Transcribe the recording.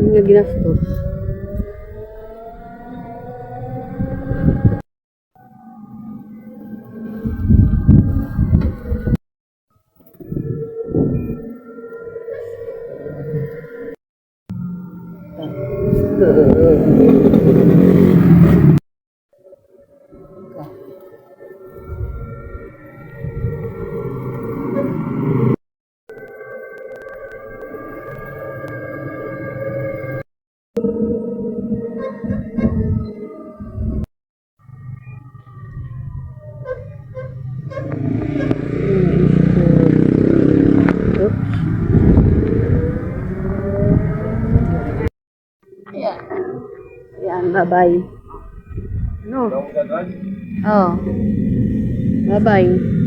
minha bir hafta. Ayan. Bye-bye. Ano? Oh. Bye-bye.